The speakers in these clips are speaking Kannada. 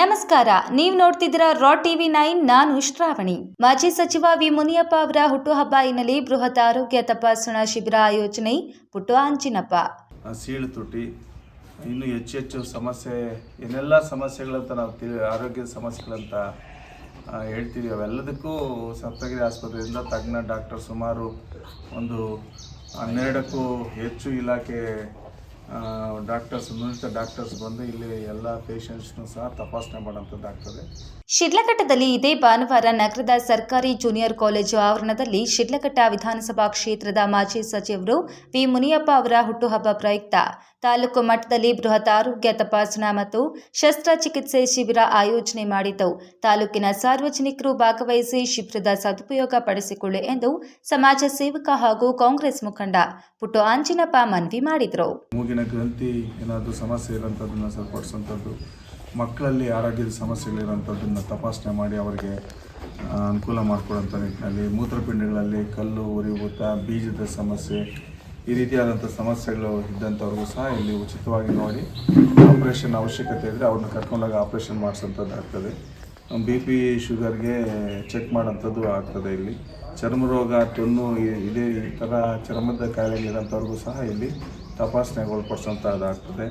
ನಮಸ್ಕಾರ, ನೀವು ನೋಡ್ತಿದ್ದೀರಾ ರಾ ಟಿವಿ ನೈನ್, ನಾನು ಶ್ರಾವಣಿ. ಮಾಜಿ ಸಚಿವ ವಿ ಮುನಿಯಪ್ಪ ಅವರ ಹುಟ್ಟುಹಬ್ಬ ಹಿನ್ನೆಲೆ ಬೃಹತ್ ಆರೋಗ್ಯ ತಪಾಸಣಾ ಶಿಬಿರ ಆಯೋಜನೆ ಪುಟ್ಟು ಅಂಚಿನಪ್ಪ. ಸೀಳು ತುಟಿ, ಇನ್ನು ಹೆಚ್ಚು ಹೆಚ್ಚು ಸಮಸ್ಯೆ, ಏನೆಲ್ಲ ಸಮಸ್ಯೆಗಳಂತ ನಾವು ತಿಳಿ, ಆರೋಗ್ಯದ ಸಮಸ್ಯೆಗಳಂತ ಹೇಳ್ತೀವಿ. ಅವೆಲ್ಲದಕ್ಕೂ ಸಪ್ತಗಿರಿ ಆಸ್ಪತ್ರೆಯಿಂದ ತಜ್ಞ ಡಾಕ್ಟರ್ ಸುಮಾರು ಒಂದು ಹನ್ನೆರಡಕ್ಕೂ ಹೆಚ್ಚು ಇಲಾಖೆ ಡಾಕ್ಟರ್ಸ್ ನುರಿತ ಡಾಕ್ಟರ್ಸ್ ಬಂದು ಇಲ್ಲಿ ಎಲ್ಲ ಪೇಷಂಟ್ಸ್ನು ಸಹ ತಪಾಸಣೆ ಶಿಡ್ಲಘಟ್ಟದಲ್ಲಿ ಇದೇ ಭಾನುವಾರ ನಗರದ ಸರ್ಕಾರಿ ಜೂನಿಯರ್ ಕಾಲೇಜು ಆವರಣದಲ್ಲಿ ಶಿಡ್ಲಘಟ್ಟ ವಿಧಾನಸಭಾ ಕ್ಷೇತ್ರದ ಮಾಜಿ ಸಚಿವರು ವಿ ಮುನಿಯಪ್ಪ ಅವರ ಹುಟ್ಟುಹಬ್ಬ ಪ್ರಯುಕ್ತ. ತಾಲೂಕು ಮಟ್ಟದಲ್ಲಿ ಬೃಹತ್ ಆರೋಗ್ಯ ತಪಾಸಣಾ ಮತ್ತು ಶಸ್ತ್ರಚಿಕಿತ್ಸೆ ಶಿಬಿರ ಆಯೋಜನೆ ಮಾಡಿದ್ದವು. ತಾಲೂಕಿನ ಸಾರ್ವಜನಿಕರು ಭಾಗವಹಿಸಿ ಶಿಬಿರದ ಸದುಪಯೋಗ ಪಡಿಸಿಕೊಳ್ಳಿ ಎಂದು ಸಮಾಜ ಸೇವಕ ಹಾಗೂ ಕಾಂಗ್ರೆಸ್ ಮುಖಂಡ ಪುಟ್ಟು ಆಂಜಿನಪ್ಪ ಮನವಿ ಮಾಡಿದರು. ಮೂಗಿನ ಗ್ರಂಥಿ ಏನಾದರೂ ಸಮಸ್ಯೆ ಇರೋಂಥದ್ದನ್ನು ಸರಿಪಡಿಸುವಂಥದ್ದು ಮಕ್ಕಳಲ್ಲಿ ಆರೋಗ್ಯದ ಸಮಸ್ಯೆಗಳಿರೋಂಥದ್ದನ್ನು ತಪಾಸಣೆ ಮಾಡಿ ಅವರಿಗೆ ಅನುಕೂಲ ಮಾಡಿಕೊಡೋಂಥ ನಿಟ್ಟಿನಲ್ಲಿ ಮೂತ್ರಪಿಂಡಗಳಲ್ಲಿ ಕಲ್ಲು ಉರಿಯೂತ ಬೀಜದ ಸಮಸ್ಯೆ ಈ ರೀತಿಯಾದಂಥ ಸಮಸ್ಯೆಗಳು ಇದ್ದಂಥವ್ರಿಗೂ ಸಹ ಇಲ್ಲಿ ಉಚಿತವಾಗಿ ನೋಡಿ ಆಪ್ರೇಷನ್ ಅವಶ್ಯಕತೆ ಇದ್ದರೆ ಅವ್ರನ್ನ ಕರ್ಕೊಂಡಾಗ ಆಪ್ರೇಷನ್ ಮಾಡಿಸೋಂಥದ್ದು ಆಗ್ತದೆ. ಬಿ ಪಿ ಶುಗರ್ಗೆ ಚೆಕ್ ಮಾಡೋಂಥದ್ದು ಆಗ್ತದೆ ಇಲ್ಲಿ. ಚರ್ಮ ರೋಗ ಟೊನ್ನು ಇದೇ, ಈ ಥರ ಚರ್ಮದ ಕಾಯಿಲೆಗಳಿರೋಂಥವ್ರಿಗೂ ಸಹ ಇಲ್ಲಿ ತಪಾಸಣೆಗೆ ಒಳಪಡಿಸೋಂಥದ್ದಾಗ್ತದೆ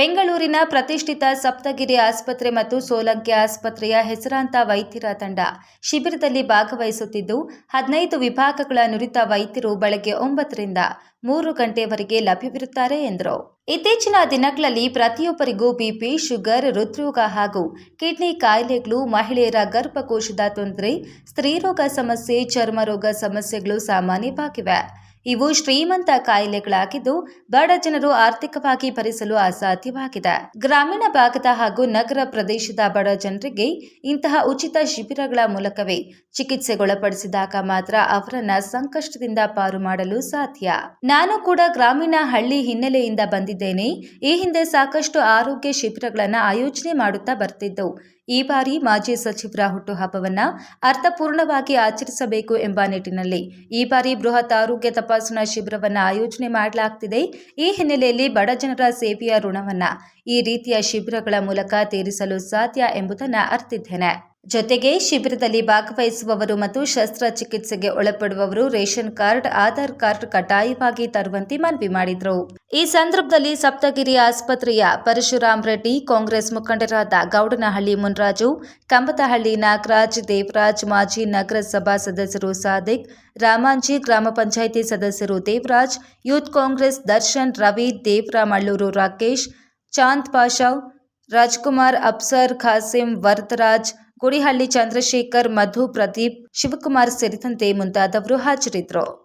ಬೆಂಗಳೂರಿನ ಪ್ರತಿಷ್ಠಿತ ಸಪ್ತಗಿರಿ ಆಸ್ಪತ್ರೆ ಮತ್ತು ಸೋಲಂಕಿ ಆಸ್ಪತ್ರೆಯ ಹೆಸರಾಂತ ವೈದ್ಯರ ತಂಡ ಶಿಬಿರದಲ್ಲಿ ಭಾಗವಹಿಸುತ್ತಿದ್ದು, ಹದಿನೈದು ವಿಭಾಗಗಳ ನುರಿತ ವೈದ್ಯರು ಬೆಳಗ್ಗೆ ಒಂಬತ್ತರಿಂದ ಮೂರು ಗಂಟೆವರೆಗೆ ಲಭ್ಯವಿರುತ್ತಾರೆ ಎಂದರು. ಇತ್ತೀಚಿನ ದಿನಗಳಲ್ಲಿ ಪ್ರತಿಯೊಬ್ಬರಿಗೂ ಬಿಪಿ, ಶುಗರ್, ಹೃದ್ರೋಗ ಹಾಗೂ ಕಿಡ್ನಿ ಕಾಯಿಲೆಗಳು, ಮಹಿಳೆಯರ ಗರ್ಭಕೋಶದ ತೊಂದರೆ, ಸ್ತ್ರೀರೋಗ ಸಮಸ್ಯೆ, ಚರ್ಮರೋಗ ಸಮಸ್ಯೆಗಳು ಸಾಮಾನ್ಯವಾಗಿವೆ. ಇವು ಶ್ರೀಮಂತ ಕಾಯಿಲೆಗಳಾಗಿದ್ದು, ಬಡ ಜನರು ಆರ್ಥಿಕವಾಗಿ ಭರಿಸಲು ಅಸಾಧ್ಯವಾಗಿದೆ. ಗ್ರಾಮೀಣ ಭಾಗದ ಹಾಗೂ ನಗರ ಪ್ರದೇಶದ ಬಡ ಜನರಿಗೆ ಇಂತಹ ಉಚಿತ ಶಿಬಿರಗಳ ಮೂಲಕವೇ ಚಿಕಿತ್ಸೆಗೊಳಪಡಿಸಿದಾಗ ಮಾತ್ರ ಅವರನ್ನ ಸಂಕಷ್ಟದಿಂದ ಪಾರು ಮಾಡಲು ಸಾಧ್ಯ. ನಾನು ಕೂಡ ಗ್ರಾಮೀಣ ಹಳ್ಳಿ ಹಿನ್ನೆಲೆಯಿಂದ ಬಂದಿದ್ದೇನೆ. ಈ ಹಿಂದೆ ಸಾಕಷ್ಟು ಆರೋಗ್ಯ ಶಿಬಿರಗಳನ್ನು ಆಯೋಜನೆ ಮಾಡುತ್ತಾ ಬರ್ತಿದ್ದವು ಈ ಬಾರಿ ಮಾಜಿ ಸಚಿವರ ಹುಟ್ಟುಹಬ್ಬವನ್ನು ಅರ್ಥಪೂರ್ಣವಾಗಿ ಆಚರಿಸಬೇಕು ಎಂಬ ನಿಟ್ಟಿನಲ್ಲಿ ಈ ಬಾರಿ ಬೃಹತ್ ಆರೋಗ್ಯ ತಪಾಸಣಾ ಶಿಬಿರವನ್ನು ಆಯೋಜನೆ ಮಾಡಲಾಗ್ತಿದೆ. ಈ ಹಿನ್ನೆಲೆಯಲ್ಲಿ ಬಡ ಜನರ ಸೇವೆಯ ಋಣವನ್ನ ಈ ರೀತಿಯ ಶಿಬಿರಗಳ ಮೂಲಕ ತೀರಿಸಲು ಸಾಧ್ಯ ಎಂಬುದನ್ನ ಅರ್ತಿದ್ದೇನೆ. ಜೊತೆಗೆ ಶಿಬಿರದಲ್ಲಿ ಭಾಗವಹಿಸುವವರು ಮತ್ತು ಶಸ್ತ್ರಚಿಕಿತ್ಸೆಗೆ ಒಳಪಡುವವರು ರೇಷನ್ ಕಾರ್ಡ್, ಆಧಾರ್ ಕಾರ್ಡ್ ಕಡ್ಡಾಯವಾಗಿ ತರುವಂತೆ ಮನವಿ ಮಾಡಿದರು. ಈ ಸಂದರ್ಭದಲ್ಲಿ ಸಪ್ತಗಿರಿ ಆಸ್ಪತ್ರೆಯ ಪರಶುರಾಮ್ ರೆಡ್ಡಿ, ಕಾಂಗ್ರೆಸ್ ಮುಖಂಡರಾದ ಗೌಡನಹಳ್ಳಿ ಮುನ್ರಾಜು ಕಂಬತಹಳ್ಳಿ ನಾಗರಾಜ್, ದೇವರಾಜ್, ಮಾಜಿ ನಗರಸಭಾ ಸದಸ್ಯರು ಸಾದಿಕ್, ರಾಮಾಂಜಿ ಗ್ರಾಮ ಪಂಚಾಯಿತಿ ಸದಸ್ಯರು ದೇವರಾಜ್, ಯೂತ್ ಕಾಂಗ್ರೆಸ್ ದರ್ಶನ್, ರವಿ, ದೇವರಾಮಳ್ಳೂರು ರಾಕೇಶ್, ಚಾಂದ್ ಪಾಷಾವ್, ರಾಜ್ಕುಮಾರ್ ಅಪ್ಸರ್, ಖಾಸಿಂ ವರದರಾಜ್ ಗುಡಿಹಳ್ಳಿ ಚಂದ್ರಶೇಖರ್ ಮಧು ಪ್ರದೀಪ್ ಶಿವಕುಮಾರ್ ಸೇರಿದಂತೆ ಮುಂತಾದವರು ಹಾಜರಿದ್ದರು.